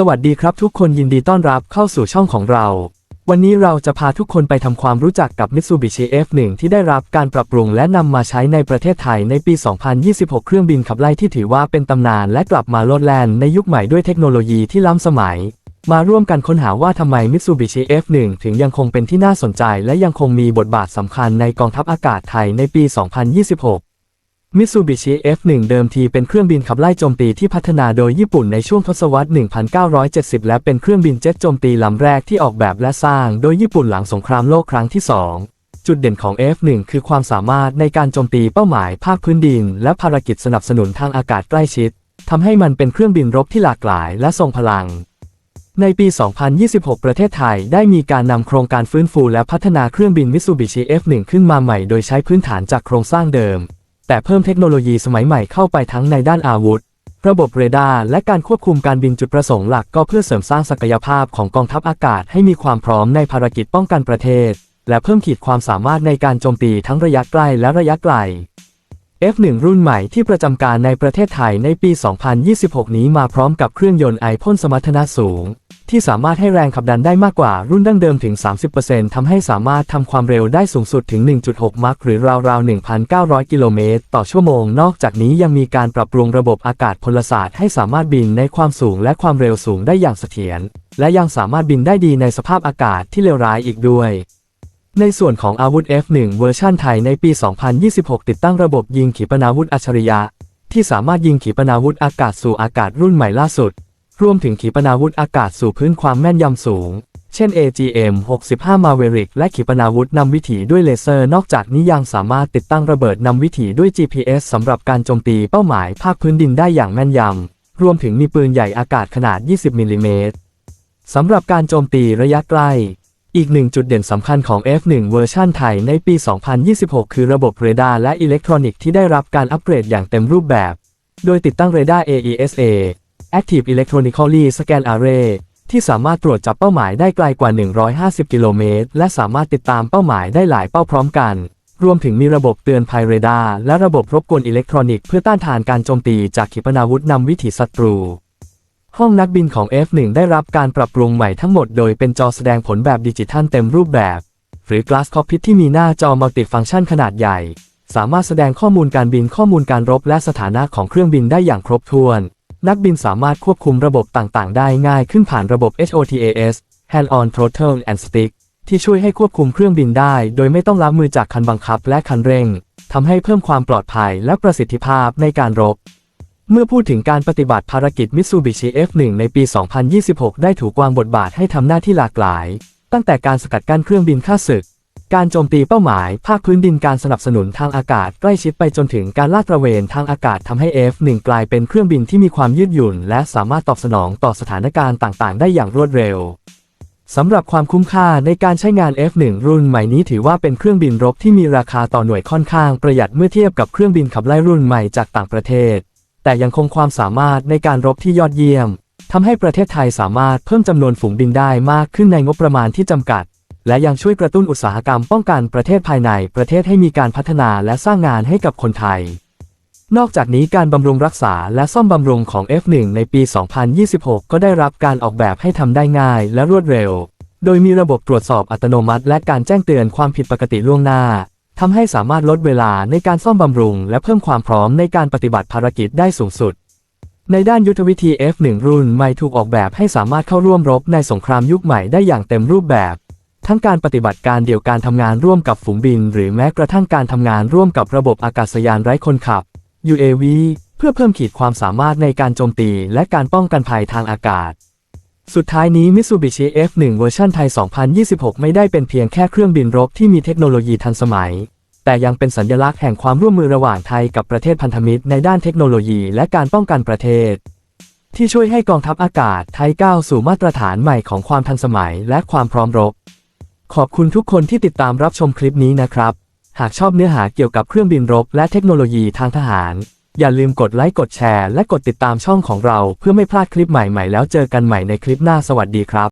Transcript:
สวัสดีครับทุกคนยินดีต้อนรับเข้าสู่ช่องของเรา วันนี้เราจะพาทุกคนไปทำความรู้จักกับ Mitsubishi F1 ที่ได้รับการปรับปรุงและนำมาใช้ในประเทศไทยในปี 2026 เครื่องบินขับไล่ที่ถือว่าเป็นตำนานและกลับมาโลดแล่นในยุคใหม่ด้วยเทคโนโลยีที่ล้ำสมัย มาร่วมกันค้นหาว่าทำไม Mitsubishi F1 ถึงยังคงเป็นที่น่าสนใจ และยังคงมีบทบาทสำคัญในกองทัพอากาศไทยในปี 2026 Mitsubishi F1 เดิมทีเป็นเครื่องบินขับไล่โจมตีที่พัฒนาโดยญี่ปุ่นในช่วงทศวรรษ 1970 และเป็นเครื่องบินเจ็ตโจมตีลำแรกที่ออกแบบและสร้าง โดยญี่ปุ่นหลังสงครามโลกครั้งที่ 2 จุดเด่นของ F1 คือความสามารถในการโจมตีเป้าหมายภาคพื้นดิน และภารกิจสนับสนุนทางอากาศใกล้ชิดทำให้มันเป็นเครื่องบินรบที่หลากหลายและทรงพลัง ในปี 2026 ประเทศไทยได้มีการนำโครงการฟื้นฟูและพัฒนาเครื่องบิน Mitsubishi F1 ขึ้นมาใหม่ โดยใช้พื้นฐานจากโครงสร้างเดิม แต่เพิ่มเทคโนโลยีสมัยใหม่เข้าไปทั้งในด้านอาวุธ ระบบเรดาร์และการควบคุมการบินจุดประสงค์หลักก็เพื่อเสริมสร้างศักยภาพของกองทัพอากาศให้มีความพร้อมในภารกิจป้องกันประเทศ และเพิ่มขีดความสามารถในการโจมตีทั้งระยะใกล้และระยะไกล F1 รุ่นใหม่ที่ประจำการในประเทศไทยในปี 2026 นี้มาพร้อมกับเครื่องยนต์ไอพ่นสมรรถนะสูง ที่สามารถให้แรงขับดันได้มากกว่ารุ่นดั้งเดิมถึง 30%ทำให้สามารถทำความเร็วได้สูงสุดถึง 1.6 มัคหรือราวๆ 1,900 กิโลเมตรต่อชั่วโมง นอกจากนี้ยังมีการปรับปรุงระบบอากาศพลศาสตร์ให้สามารถบินในความสูงและความเร็วสูงได้อย่างเสถียร และยังสามารถบินได้ดีในสภาพอากาศที่เลวร้ายอีกด้วย ในส่วนของอาวุธ F1 เวอร์ชันไทยในปี 2026 ติดตั้งระบบยิงขีปนาวุธอัจฉริยะ ที่สามารถยิงขีปนาวุธอากาศสู่อากาศรุ่นใหม่ล่าสุด รวมถึงขีปนาวุธอากาศสู่พื้นความแม่นยำสูง เช่น AGM-65 Maverick และขีปนาวุธนำวิถีด้วยเลเซอร์ นอกจากนี้ยังสามารถติดตั้งระเบิดนำวิถีด้วย GPS สำหรับการโจมตีเป้าหมายภาคพื้นดินได้อย่างแม่นยำ รวมถึงมีปืนใหญ่อากาศขนาด 20มิลลิเมตรสำหรับการโจมตีระยะใกล อีกหนึ่งจุดเด่นสำคัญของ F1 เวอร์ชันไทยในปี 2026 คือระบบเรดาร์และอิเล็กทรอนิกส์ที่ได้รับการอัปเกรดอย่างเต็มรูปแบบ โดยติดตั้งเรดาร์ AESA Active Electronically Scan Array ที่สามารถตรวจจับเป้าหมายได้ไกลกว่า 150 กิโลเมตร และสามารถติดตามเป้าหมายได้หลายเป้าพร้อมกัน รวมถึงมีระบบเตือนภัยเรดาร์และระบบรบกวนอิเล็กทรอนิกส์เพื่อต้านทานการโจมตีจากขีปนาวุธนำวิถีศัตรู ห้องนักบินของ F1 ได้รับการปรับปรุงใหม่ทั้งหมดโดยเป็นจอแสดงผลแบบดิจิทัลเต็มรูปแบบ หรือ Glass Cockpit ที่มีหน้าจอมัลติฟังก์ชันขนาดใหญ่ สามารถแสดงข้อมูลการบินข้อมูลการรบและสถานะของเครื่องบินได้อย่างครบถ้วน นักบินสามารถควบคุมระบบต่างๆ ได้ง่ายขึ้นผ่านระบบ HOTAS Hand on Throttle and Stick ที่ช่วยให้ควบคุมเครื่องบินได้ โดยไม่ต้องล้างมือจากคันบังคับและคันเร่งทำให้เพิ่มความปลอดภัยและประสิทธิภาพในการรบ เมื่อพูดถึงการปฏิบัติภารกิจ Mitsubishi F1 ในปี 2026 ได้ถูกวางบทบาทให้ทำหน้าที่หลากหลาย ตั้งแต่การสกัดกั้นเครื่องบินฆ่าศึก การโจมตีเป้าหมาย ภาคพื้นดินการสนับสนุนทางอากาศใกล้ชิดไปจนถึงการลาดตระเวนทางอากาศทำให้ F1 กลายเป็นเครื่องบินที่มีความยืดหยุ่น และสามารถตอบสนองต่อสถานการณ์ต่างๆ ได้อย่างรวดเร็วสำหรับความคุ้มค่าในการใช้งาน F1 รุ่นใหม่นี้ถือว่าเป็นเครื่องบินรบที่มีราคาต่อหน่วยค่อนข้างประหยัดเมื่อเทียบกับเครื่องบินขับไล่รุ่นใหม่จากต่างประเทศ แต่ยังคงความสามารถในการรบที่ยอดเยี่ยมทำให้ประเทศไทยสามารถเพิ่มจำนวนฝูงบินได้มากขึ้นในงบประมาณที่จำกัด และยังช่วยกระตุ้นอุตสาหกรรมป้องกันประเทศภายในประเทศให้มีการพัฒนาและสร้างงานให้กับคนไทย นอกจากนี้การบำรุงรักษาและซ่อมบำรุงของ F1 ในปี 2026 ก็ได้รับการออกแบบให้ทำได้ง่ายและรวดเร็ว โดยมีระบบตรวจสอบอัตโนมัติ และการแจ้งเตือนความผิดปกติล่วงหน้า ทำให้สามารถลดเวลาในการซ่อมบำรุง และเพิ่มความพร้อมในการปฏิบัติภารกิจได้สูงสุด ในด้านยุทธวิธี F1 รุ่นใหม่ถูกออกแบบให้สามารถเข้าร่วมรบในสงครามยุคใหม่ได้อย่างเต็มรูปแบบ ทั้งการปฏิบัติการเดี่ยวการทำงานร่วมกับฝูงบิน หรือแม้กระทั่งการทำงานร่วมกับระบบอากาศยานไร้คนขับ UAV เพื่อเพิ่มขีดความสามารถในการโจมตีและการป้องกันภัยทางอากาศ สุดท้ายนี้ Mitsubishi F1 เวอร์ชันไทย 2026 ไม่ได้เป็นเพียงแค่เครื่องบินรบที่มีเทคโนโลยีทันสมัย แต่ยังเป็นสัญลักษณ์แห่งความร่วมมือระหว่างไทยกับประเทศพันธมิตรในด้านเทคโนโลยีและการป้องกันประเทศ ที่ช่วยให้กองทัพอากาศไทยก้าวสู่มาตรฐานใหม่ของความทันสมัยและความพร้อมรบ ขอบคุณทุกคนที่ติดตามรับชมคลิปนี้นะครับ หากชอบเนื้อหาเกี่ยวกับเครื่องบินรบและเทคโนโลยีทางทหาร อย่าลืมกดไลค์กดแชร์และกดติดตามช่องของเราเพื่อไม่พลาดคลิปใหม่ๆแล้วเจอกันใหม่ในคลิปหน้าสวัสดีครับ